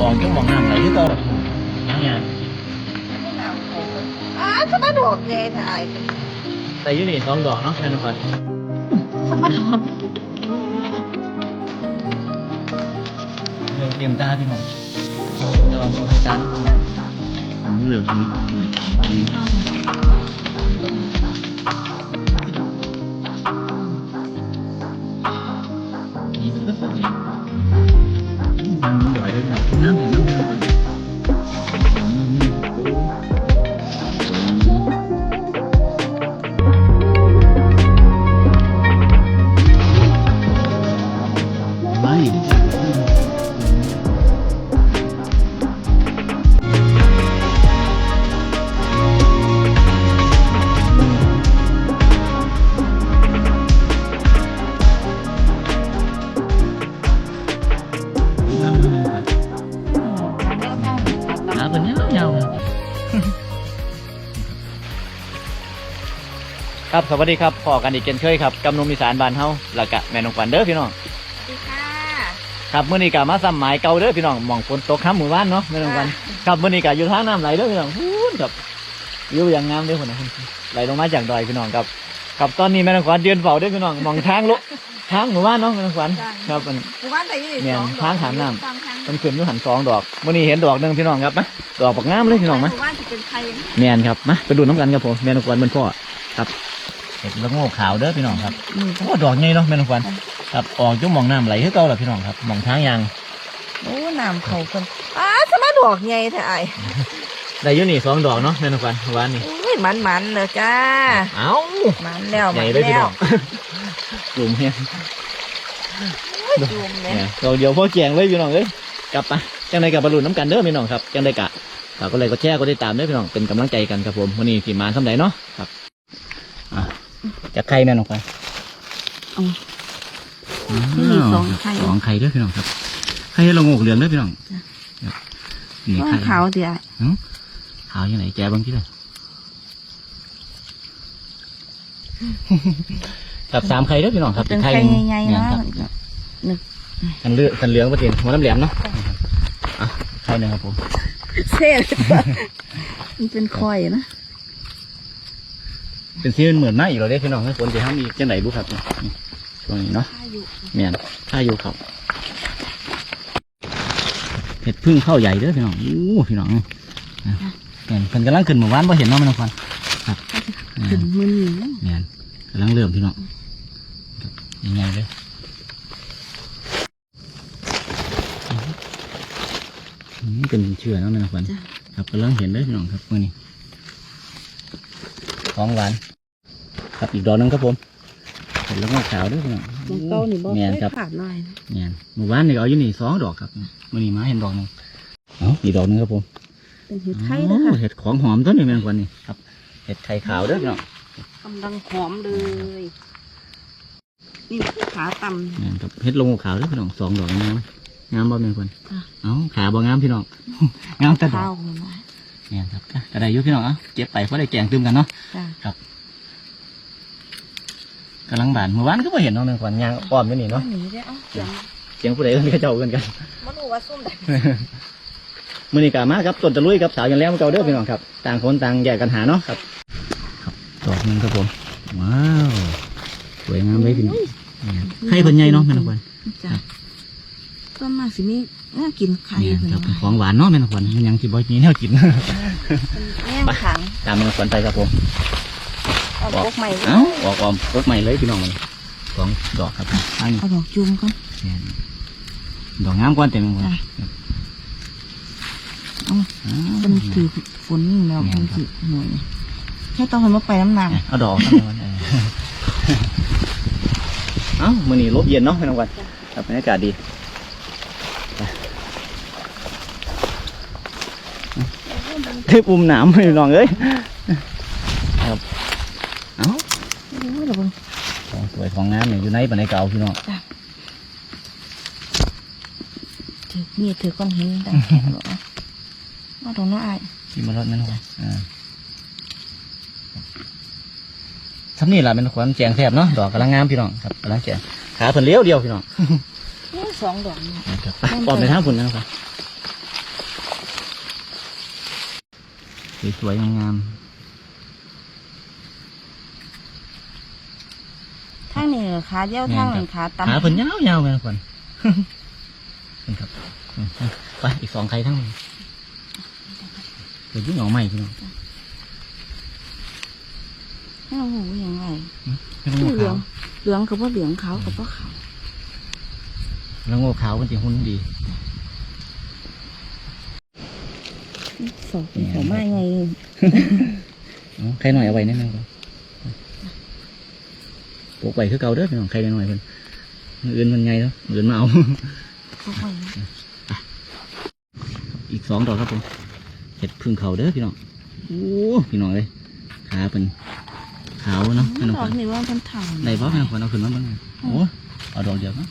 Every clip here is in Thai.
ออกจังหวองน้ำไหลที่เก่าเนี่ยอ้าสมาดอกใหญ่ถ่ายแต่อยี่นี่สองดอกเนาะแม่นก่อนสมาดอกเรื่องเตรียมตาพี่น้องระวังตัวจานเหลืองนี้นี่ มัน ครับสวัสดีครับพอกันอีกเช่นเคยครับกำนมอีสานบ้านเฮาแล้วก็แม่นองขวัญเด้อพี่น้องสวัสดีค่ะครับมื้อนี้ก็มาซ้ำหมายเก่าเด้อพี่น้องหมองฝนตกค่ำหมู่บ้านเนาะแม่นองขวัญครับมื้อนี้ก็อยู่ทางน้ำไหลเด้อพี่น้องพูนครับอยู่อย่างงามเด้อคนนะไหลลงมาจากดอยพี่น้องครับครับตอนนี้แม่นองขวัญเดือนเฝ้าเด้อพี่น้องมองทางลุทางหมู่บ้านเนาะแม่นองขวัญครับมันหมู่บ้านไหนอยู่เนี่ยสองดอกทางหาน้ำสองทางมันขึ้นอยู่หันสองดอกมื้อนี้เห็นดอกหนึงพี่น้องครับนะดอกบักงามเลยพี่น้องหมามู่บ้านจะเป็นใครแมนครับมาไปดูน้ำกันครับผมแมนควันเป็นพ่อครับ เห็ดละโงกขาวเด้อพี่น้องครับนี่โอ้ดอกใหญ่เนาะแมนควันครับออกจุ่มมองน้ำไหลคือเก่าแหละพี่น้องครับมองทางยางโอ้น้ำเขาคนอ้าสมาดอกใหญ่ถ่ายได้อยู่นี่สองดอกเนาะแมนควันวานนี่อุ้ยมันมันๆเลยจ้าเอ้ามันแล้วใหมัญ่นเลยพี่แล้น้วองกลุ่มเฮียอุ้ยจุ่มเลยเนี่ยดอกเดียวพ่อแจงเลยพี่น้องเอ้ยกลับไปจังใดกับบรรลุน้ำกันเด้อพี่น้องครับจังใดกะฝากก็เลยก็แชร์ก็ได้ตามเด้อพี่น้องเป็นกำลังใจกันครับผมวันนี้สีมานสำใดเนาะครับอะ จะใครแม่นควันนี่สองไข่ สองไข่ด้วยพี่น้องครับ ไข่ละโงกเหลืองด้วยพี่น้องครับนี่ต้ไข่นขาวสิอะขาวยังไงแกบางที่เลยกับสามไข่ด้วยพี่น้องครับเป็นไข่ไข่หนึ่งใหญ่ๆเนี่ยนะครับกันเลือกันเหลืองประเด็นหัวน้ำแหลมเนาะอะไข่หนึ่งครับผมเซ่เลยมันเป็นคอยนะ เป็นสีมันเหมือนไม้อีกเราได้อพี่น้องให้คนจะทำอีกจังไหนบุครับเนี่ยนี่ช่วงนี้เนาะเมียนถ้าอยู่ครับเห็ดพึ่งเข้าใหญ่เด้อพี่น้องอู้พี่น้องนะเมียนเพิ่นกำลังขึ้นหมู่บ้านบ่เห็นเนาะแม่น้องควันครับเมียขึ้นนมือนี่นะเมียนกำลังเริ่มพี่น้องครับยังไงเลยอืมเป็นเชื่อเนาะแม่น้องควันครับกำลังเห็นเด้อพี่น้องครับมื่อนี้ ของหวาน ครับอีกดอกหนึงครับผมเห็นแล้วก็ขาวเด้วยพี่น้องมันเก้านี่บ่เมียนครับขาดหน่อยนะเนี่ยหมู่บ้านนี่ก็เอาอยู่นี่สองดอกครับมื่อนี้มาเห็นดอกหนึงเอาอีกดอกหนึงครับผมเป็นเห็ดไข่นะโอ้คะเห็ดของหอมต้นนี้แม่นกว่านี่ครับเห็ดไข่ขาวเด้อพี่น้องกำลังหอมเลยนี่คือขาต่ำเนี่ยครับเห็ดลงขาวเด้อพี่น้องสองดอกงามงามบ่แม่นกว่าอะเอ้าขาบ่งามพี่น้องงามแต่ดอข้ากว เลยนะเนี่ยครับอะกระไดอยุพี่น้องเอะเก็บไปเพราะได้แกงตึมกันเนาะ จ้ะกำลังบานเมื่อวานก็บ่เห็นเน้องแม่นกว่ายางอ้อมอยู่นี่เนาะหนีได้เอ้าเสียงเสียงผู้ใดเอิ้นเขาเจ้ากันกัน มันรู้ว่าส้มได้มื่อนี้กามาครับต้นตะลุยกับสาวยันแล้วเก่าเด้อพี่น้องครับ ต่างคนต่างแยกกันหาเนาะครับ ครับดอกหนึงครับผม ว้าว สวยงามเลยพี่น้องให้เพิ่นใหญ่เนาะแม่นกว่าจ้ะ ต้นมากสิมีน่ากินไข่เนี่ยเพิ่นครับเป็นว่าของหวานเนาะแม่นกว่ามันยังสิบ่มีแนวกินแง่งขังตามแม่นกว่าไปครับผมเอาพวกใหม่เอ้าออกออมรถใหม่เลยพี่น้องมันสองดอกครับอันนี้เอาดอกจุ่มก่อนเนี่ยดอกงามกว่าเต็มเลยจ้ะเอาอ้าวเป็นถือฝนนี่แล้วเป็นสิหน่วยให้ต้องให้มาไปน้ำหนักเอาดอกครับเออเอ้ามื้อนี้ลบเย็นเนาะแม่นกว่าครับบรรยากาศดี เทปุ่มหนามพี่น้องเอ้ยครับเอ้าของสวยของงามเนี่ยอยู่ในปันในเก่าพี่น้องถือมีดถือก้อนหินแต่แข็งหรอเอาตรงนั้นไอ้ที่มารถนั่นครับอ่าทำนี่แหละเป็นขวัญแจงแทบเนาะดอกกำลังงามพี่น้องครับกำลังแจงขาเพิ่นเลี้ยวเดียวพี่น้องสองดอกนี่ครับปอมไปทางฝุ่นนะครับ สวยๆงามทางนี้ขาเดียวทางนั้นขาๆต่ำขาเพิ่นยาวๆแม่นคนเพิ่นครับอืมไปอีกสองไข่ทั้งนี้เดี๋ยวยิ่งเหงาใหม่พี่น้องโอ้โหยังไงไม่ต้องโง่เหลือขางวเหลืองกับว่าเหลืองขาวกับว่าขาวแล้วโง่ขาวมันจะหุ่นดี สองเป็นเขาไม่ไงอ๋อใครหน่อยเอาไว้แน่นอนปลูกไว้คือเก่าเด้อพี่น้องใครหน่อยเพิ่นมื้ออื่นมันไงเนาะมื้ออื่นมาเอาอีกสองดอกครับผมเห็ดพึ่งเขาเด้อพี่น้องโอ้พี่น้องเลยขาเป็นขาวเนาะพี่น้องดคอนกนี่ว่ามันถ่างได้บ่พี่น้องคนเอาขึ้นมาบ้างโอ้เอาดอกเดียวเนาะ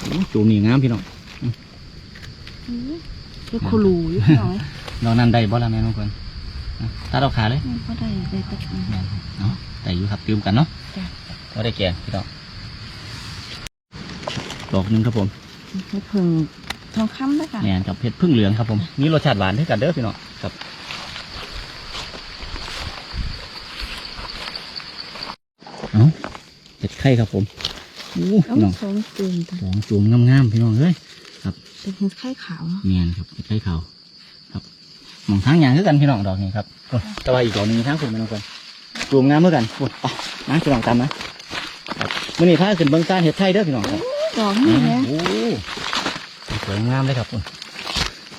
โอ้จูนี่งามพี่น้อง คือคูรูอยู่หน่อยดอกนั้นได้บ่ละแม่น้องคนอะตัดเอาขาเลยมันก็ได้ได้ตะกี้แม่นเนาะแต่อยู่ครับติวกันเนาะจ้ะก็ได้แก่พี่น้องดอกหนึงครับผมให้เพิ่งทองคำด้วยค่ะแม่นกับเห็ดพึ่งเหลืองครับผมมีรสชาติหวานด้วยกันเด้อพี่น้องครับเอาเห็ดไข่ครับผมโอ้เอาพี่น้องสองตูนจ้ะสองจูมงามๆพี่น้องเอ้ย เป็นเห็ดไข่ขาวเนาะเนียนครับเห็ดไข่ขาวครับหมองทางยางคือกันพี่น้องดอกนี้ครับโอ้ยแต่ว่าอีกดอกหนึงมีทางคุณพี่น้องคนจูมงามเหมือนกันโอ้ยไปนะพี่น้องตามนะครับมื่อนี้พาขึ้นเบื้องซ่านเห็ดไข่เด้อพี่น้องครับดอกนี่นะโอ้สวยงามเลยครับโอ้ย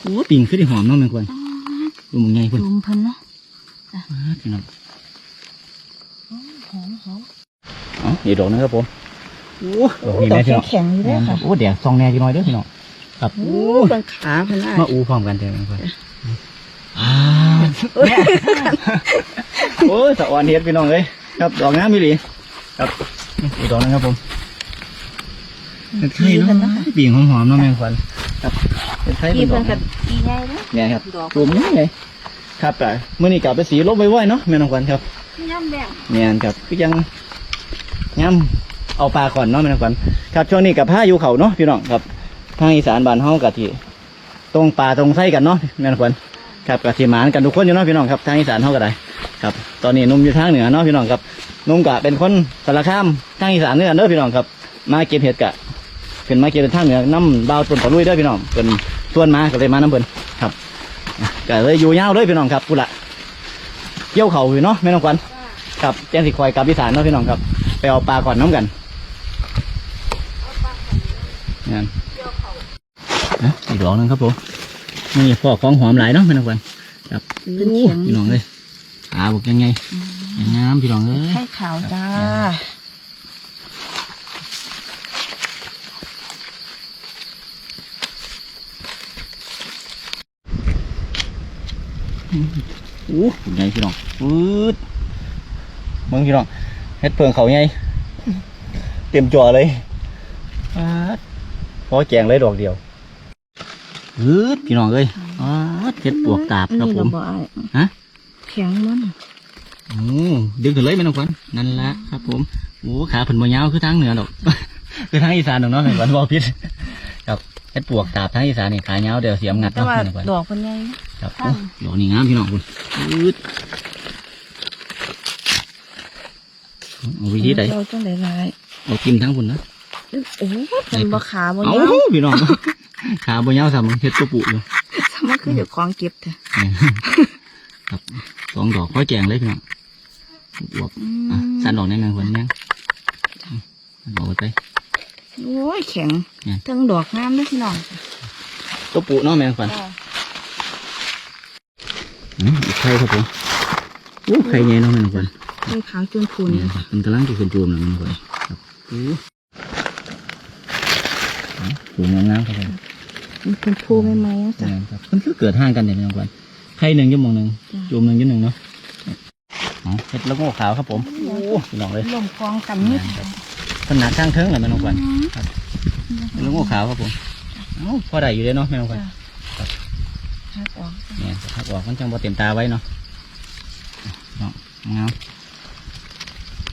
โอ้ปิ่งขึ้นที่หอมเนาะแม่ควรดูมึงไงคุณตูมเพิ่นเนาะพี่น้องหอมหอมอ๋ออีกดอกหนึงครับผมโอ้ดอกนี้ดอแม่กพี่น้องแข็งๆอยู่ด้วยค่ะโอ้แดดซองแน่จีน้อยเด้อพี่น้อง ครับโอ้บางขาเพิ่นอะมาอูพร้อมกันเถอะแม่ควรอ่าโอ้ยสะอ่อนเฮ็ดพี่น้องเลยครับดอกงามมีหลีครับอีกดอกหนึงครับผมเป็นไข่เนาะปีงหอมๆเนาะแมงควันครับเป็นไข่อีเป็นดเพิ่อนกกับอีใหญ่เนาะเนี่ยครับดอกรวมนี่ไงครับแต่เมื่อนี้กลับไปสีลบไว้ๆเนาะแม่นองควันครับย่ำแดงเนี่ยครับก็ยังย้ำเอาปลาก่อนเนาะแม่นองควันครับช่วงนี้กับผ้าอยู่เขาเนาะพี่น้องครับ ทางอีสานบ้านเฮากับที่ตรงป่าตรงไส้กันเนาะแม่นควันครับกับที่หมานกันทุกคนอยู่เนาะพี่น้องครับทางอีสานเฮาก็ได้ครับ ตอนนี้นุ่มอยู่ทางเหนือเนาะพี่น้องครับนุ่มกะเป็นคนสารคามทางอีสานเนื้อเด้อพี่น้องครับ มาเก็บเห็ดกะขึ้นมาเก็บเป็นทางเหนือน้ำบาวต้นตะลุยเด้อพี่น้องเป็นส่วนมาก็เลยมาน้ำเบิ่นครับก็เลยอยู่ยาวเลยพี่น้องครับกูละเกี่ยวเขาอยู่เนาะแม่น้องควันครับแจ้งสิคอยกับอีสานเนาะพี่น้องครับ ไปเอาปลาก่อนน้ำกัน อะอีกดอกหนึงครับผมนี่พอกของหอมหลายเนาะแม่น้องควันครับเป็นเข็งพี่น้องเลยขาบุกยังไงยังงามพี่น้องเอ้ยไข่ขาวจ้าอู้ยังไงพี่น้องปื๊ดมึงพี่น้องเฮ็ดเพิงเขาไงเต็มจอเลยป๊าดพอแจงเลยดอกเดียว ปื๊ดพี่น้องเอ้ยป๊าดเฮ็ดปวกตาบครับผมนี่เาบ่อายฮะแข็งมันโอ้ดึงถึงเลยแม่น้องขวัญนั่นละครับผมโอ้ขาผนมยาวคือทางเหนือดอกคือทางอีสานดอกเนาะแม่น้องขวัญบอกผิดครับเฮ็ดปวกตาบทางอีสานนี่ขายาวเดี๋ยวเสียมงัดแต่เนาะว่าแม่น้องขวัญดอกเป็นไงครับค่ะโอ้ดอกนี่งามพี่น้องคุณปื๊ดเอาวิธีใดเราจังได๋ลายเอากินทั้งคุณนะโอ้โหมันบ่ขาบ่เอายาวพี่น้อง ขาบ่ยาวสามเฮ็ดตัวปุอยู่ทำไมคือเดี๋ยวของเก็บเถอะครับสองดอกค่อยแกงเลยพี่น้องบวบอะสั่นดอกแน่นอนคนยังบอกไปโอ้ยแข็งเนี่ยทั้งดอกงามเด้วยพี่น้องตัวปุเนาะแมงฝันอืมอีกไข่ครับผมโอ้ไข่ใหญ่เนาะแมงฝันไข่ขาวจนพูนเนี่ยครับมันกำลังจะขึ้นจูมแล้วแมงฝันครับโอ้อะจูมงา มๆครับผมมันเป็นพูไม่ไหมๆนะจ๊ะครับมันคือเกิดห่างกันเนี่ยแมงฝันไข่หนึ่งชั่วโมงหนึ่งจ้ะจูมหนึ่งชั่วโมงเนาะอ๋อเห็ดแล้วก็ขาวครับผมโอ้พี่น้องเลยลงกองกันนิดขนาดข้างเทิงเลยแม่น้องควันเป็นลูกงูขาวครับผมเอ้าพอได้อยู่เลยเนาะแม่น้องควันหักออกเนี่ยถ้าออกมันจังบ่เต็มตาไว้เนาะเนาะงาม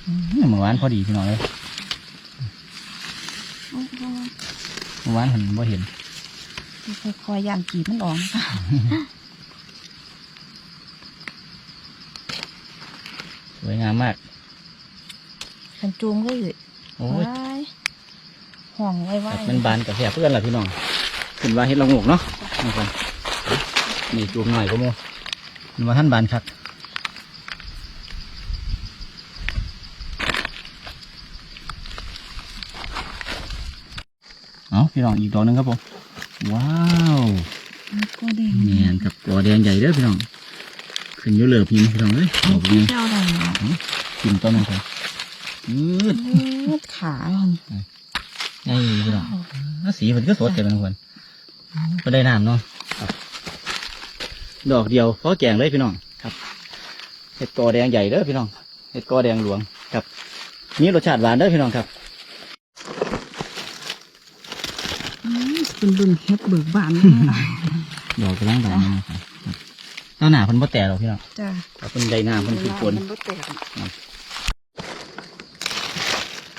อืมเมื่อวานพอดีพี่น้องเลยเมื่อวานเห็นบ่เห็น ค่อยๆย่างกีบมันออกนะคะสวยงามมากคันจูงก็อยู่โอ้ยว้ายห่วงไว้ไว้มันบานกับแสบเพื่อนล่ะพี่น้องขึ้นว่าเฮ็ดละโงกเนาะนี่คนนี่จูบหน่อยก็โมมันว่าท่านบานคักเอาพี่น้องอีกดอกหนึงครับผม ว้าวมันก็แดงเนียนกับตัวแดงใหญ่เด้อพี่น้องขึ้นอยู่เหลือพิมพ์พี่น้องเอ้ยดอกนี้เจ้าดังเนาะกินต้นนึงครับอืดมืดขามันใหญ่พี่น้องแล้วสีมันก็สดแต่ละคนก็ได้น้ำเนาะครับดอกเดียวพอแกงเลยพี่น้องครับเห็ดกอแดงใหญ่เด้อพี่น้องเห็ดกอแดงหลวงครับนี่รสชาติหวานเด้อพี่น้องครับ อืม เป็นรุ่นเฮ็ดเบิกบานเลยนะ ดอกกำลังดอกนะครับหน้าหนาเพิ่นบ่แตกหรอกพี่น้องจ้ะครับเพิ่นได้น้ำเพิ่นคือฝนมันบ่แตก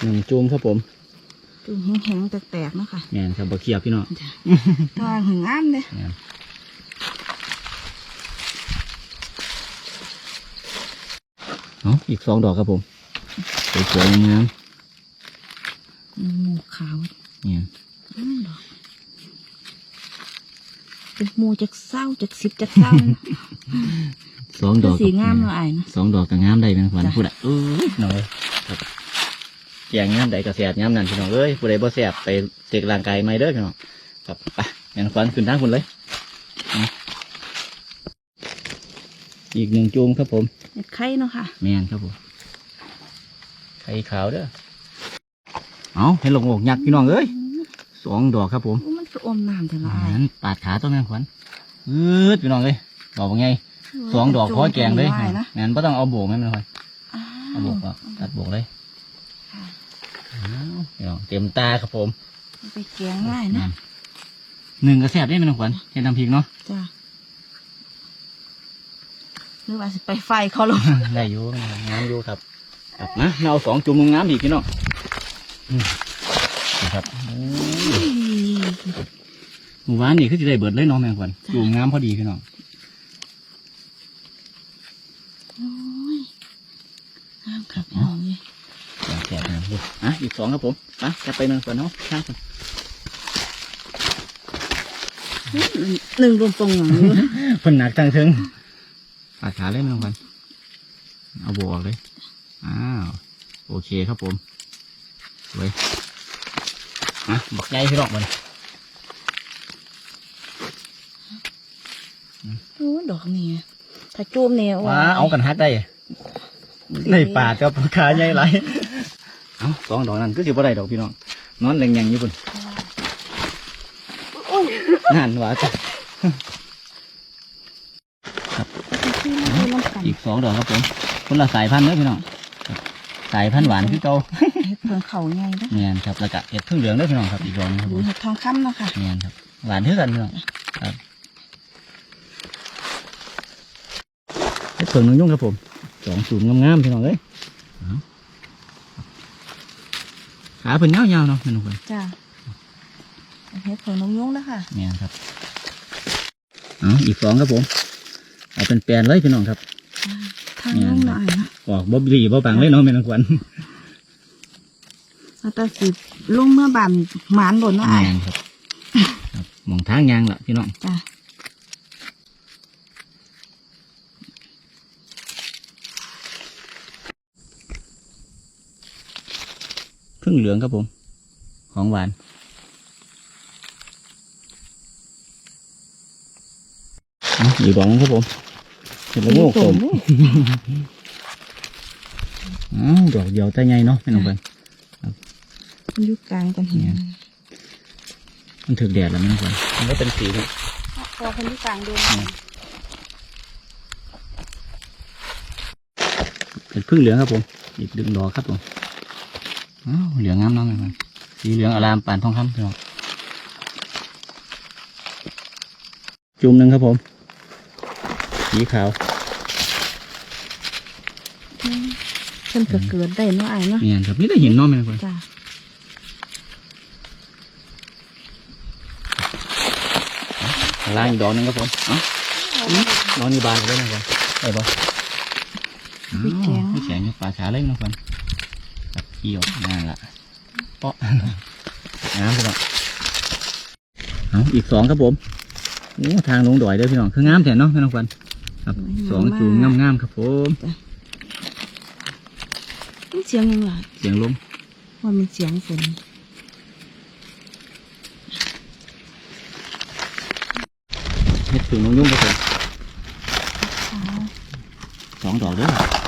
หนึ่งจูมครับผมจูงแห้งๆแตกๆเนาะค่ะแม่นครับบ่เคียบพี่น้องจ้ะตัวหึงงามเลยแม่นเอาอีกสองดอกครับผมสวยๆงามหมูขาวๆเนี่ย อืมดอก เป็นหมูจากเศร้าจากสิบจากเศร้าสองดอกสีงามเนาะไอ้ายเนาะสองดอกก็งามได้เป็นขวัญจ้ะพูดอะเอ้ยหน่อยครับแกงงามใดก็แสบงามนั่นพี่น้องเอ้ยผู้ใดบ่แสบไปเสกร่างกายไม่เด้อพี่น้องครับไปงั้นขวัญขึ้นทางคุณเลยเอาอีกหนึ่งจูมครับผมเห็ดไข่เนาะค่ะแมนครับผมไข่ขาวเด้อเอาให้ลงอกยักษ์พี่น้องเอ้ยสองดอกครับผม โอ้มันจะอมน้ำแต่ละไอ้ายนั้นปาดขาตัวแม่นขวัญอืดพี่น้องเอ้ยดอกว่าไงสองดอกพอแกงเลยไว้นะงั้นไม่ต้องเอาโบกแม่นขวัญอ้าเอาโบกอะตัดโบกเลยค่ะอ้าวพี่น้องเต็มตาครับผมไปแกงง่ายนะหนึ่งกระแสบได้แม่นขวัญเห็นน้ำพริกเนาะจ้ะหรือว่าสิไปไฟเขาลงได้อยู่งามอยู่ครับครับนะเราเอาสองจุ่มงามอีกพี่น้องอืมนะครับโอ้ย หมู่บ้านนี่คือจะได้เบิดเลยเน้องแมงขวัญจุ่มงามพอดีพี่น้องโอ้ยน้ำครับพี่น้องนี่แสบนะอะอีกสองครับผมอะจะไปหนึ่งก่อนเนาะข้างก่อนหนึ่งรวมตรงหลังอยู่เพิ่นหนักจังถึงปาดขาเลยแมงขวัญเอาโบกออกเลย อ้าว โอเคครับผมสวยอะบักใหญ่พี่น้องมัน โอ้ ดอกนี่ถ้าจูมเนี่ยว้าเอากันฮักได้ในป่ากับขาใหญ่ไรเอาสองดอกนั้นก็สิบ่ได้ดอกพี่น้องนอนแรงยังอยู่พุ่นโอ้ยนั่นหว่าจ้ะที่มันเป็นน้ำกันอีกสองดอกครับผมคนละสายพันธุ์เด้อพี่น้องครับสายพันธุ์หวานคือเก่าเห็ดเพิ่งเขาไงนะเนียนครับแล้วก็เห็ดพึ่งเหลืองเด้อพี่น้องครับอีกดอกหนึงครับหผรือมเห็ดทองคำเนาะค่ะเนียนครับหวานเท่ากันพี่น้องครับ เห็ดเผิงนุ่งยุ่งครับผมสองสูงงามๆพี่น้องเอ้ยเอาขาเพิ่นยาวๆเนาะพี่น้องเพิ่นจ้าเห็ดเพิ่งนมยุ้งนะคะเนี่ยครับเอาอีกสองครับผมเอาเป็นแปลนเลยพี่น้องครับทางยุ้งหน่อยนะออกบ๊อบบี้บ๊อบบังเลยเนาะแม่นางขวัญแล้วแต่สิลุงเมื่อบานหมานหล่นเนาะไอ้ายแม่นครับครับมองทางยางละพี่น้องจ้า พึ่งเหลืองครับผม ของหวานเอาอีกดอกหนึงครับผมเห็นแล้วโง่ผมอ้าวดอกเดียวแต่ใหญ่เนาะแม่นางขวัญมันอยู่กลางกันเห็นเนี่ยมันถึกแดดแล้วแม่นางขวัญมันก็เป็นสีนี่พอคนอยู่กลางเดินเป็นพึ่งเหลืองครับผมอีกดึงดอกครับผมอ้าว เหลืองงามเน้องเลยสีเหลืองอารามปานทองคำพี่น้องจุ่มหนึ่งครับผม สีขาวเพิ่นก็เกิดได้เนาะไอ้ายเนาะเนี่ยครับนี่ได้เห็นเน้องไหมครับจ้าข้างล่างอีกดอกหนึงครับผมเอ้าดอกนี้บานไปเลยนะครับได้ปะพี่แกงพี่แข็งอยู่ปลาขาเล่นนะครั บตัดเกี่ยวนั่นละเปาะน้ำพี่น้องเอาอีกสองครับผมโอ้ทางลงดอยเด้อพี่น้องคืองามแท้เนาะพี่น้องฟันครับสองสูงงามๆครับผมนี่เสียงยังไงเสียงลมว่ามันเสียงฝนเฮ็ดถึงน้องยุ่งครับผมสองดอกเด้อ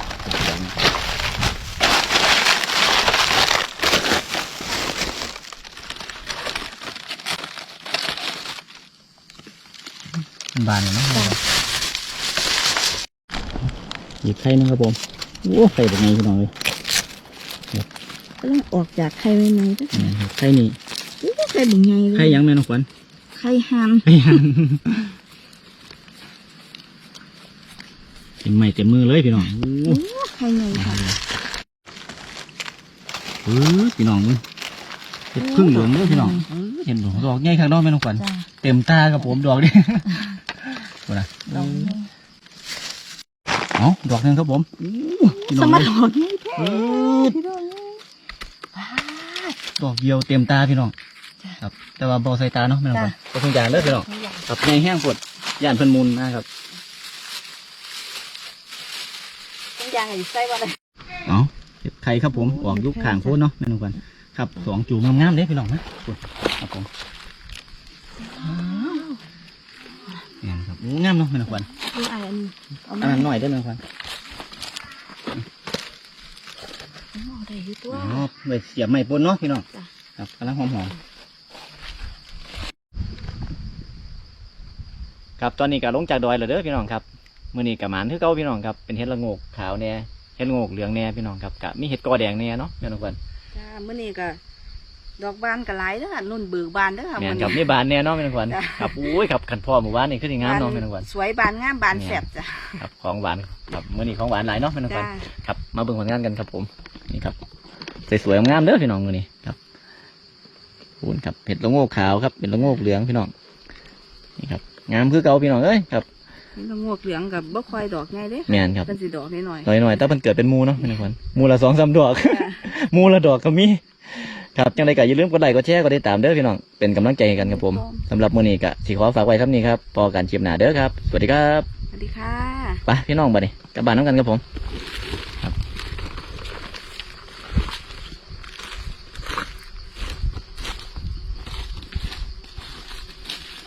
บานเลยเนาะหยิบไข่นึงครับผมโอ้ไข่เป็นไงพี่น้องเลยก็ต้องออกจากไข่ใหม่ๆด้วยนี่ครับไข่นี่โอ้ไข่บุ๋งใหญ่เลยไข่ยังแม่น้องขวัญไข่หันไข่ยังเต็มไม้เต็มมือเลยพี่น้องโอ้โอ้ไข่ใหญ่ค่ะเออพี่น้องมึงเห็ดพึ่งเหลืองเด้อพี่น้องเออเห็นดอกดอกใหญ่ข้างนอกแม่น้องขวัญจ้า เต็มตากับผมดอกนี้ดูนะดอกใหญ่เอาดอกหนึงครับผมอู้พี่น้สองมาเลยดอกใหญ่แท้เออพี่น้องว้าดอกเดียวเต็มตาพี่น้องจ้ะครับ แต่ว่าเบาใส่ตาเนาะแม่น้องขวัญก็คงจานเลยพี่น้องไม่อยากครับในแห้งปวดย่านเพิ่นมุนนะครับต้องยางให้ใส่ว่าอะไรเอาเห็ดไข่ครับผมออกยุคข่างโพดเนาะแม่น้องขวัญครับสองจูงงามๆเด้พี่น้องนะปวดครับผม เนี่ยครับอู้งามเนาะแม่น้องขวัญดูอะไรอันนี้เอาอัมานนั้นหน่อยได้ไหมน้องขวัญเอาได้อยู่ตัวอ๋อไปเสียบไม้ปนเนาะพี่น้องจ้ะครับกำลังหอมหอมครับตอนนี้ก็ลงจากดอยแล้วเด้อพี่น้องครับมื้อนี้ก็หมานคือเก่าพี่น้องครับเป็นเห็ดละโงกขาวแน่เห็ดละโงกเหลืองแน่พี่น้องครับกะมีเห็ดกอแดงแน่เนาะแม่น้องขวัญจ้ามื้อนี้ก็ ดอกบานก็หลายเด้อค่ะนุ่นเบิกบานเด้อค่ะแม่มื้นอครับนี้มีบานแน่เนาะแม่น้องขวัญจ้ะครับอุ้ยครับขันพ่อหมู่บ้านนี่ขึ้นงามเนาะแม่น้องขวัญสวยบานงามบานแซ่บจ้ะครับของหวานครับมื้อนี้ของหวานหลายเนาะแม่น้องขวัจ้าญครับมาเบิ่งผลงานกันครับผมนี่ครับสวยๆงามๆเด้อพี่น้องมื้อนี้ครับคูณครับเห็ดละโงกขาวครับเป็นละโงกเหลืองพี่น้องนี่ครับงามคือเก่าพี่น้องเอ้ยครับละงวกเหลืองกับบ่ค่อยดอกใหญ่เด้แม่นครับเป็นสิดอกน้อยหน่อยหน่อยๆแต่มันเกิดเป็นหมูเนาะแม่นควันหมูละสองสามดอกๆจ้ะหมูละดอกก็มี ครับจังไรก็อย่าลืมกดไลค์กดแชร์กดติดตามเด้อพี่น้องเป็นกำลังใจให้กันครับผมสำหรับมื้อนี้ก็สิขอฝากไว้เท่านี้ครับพอการชิมหนาเด้อครับ สวัสดีครับสวัสดีค่ะ ไปพี่น้องบัดนี้กลับบ้านน้ำกันครับผมค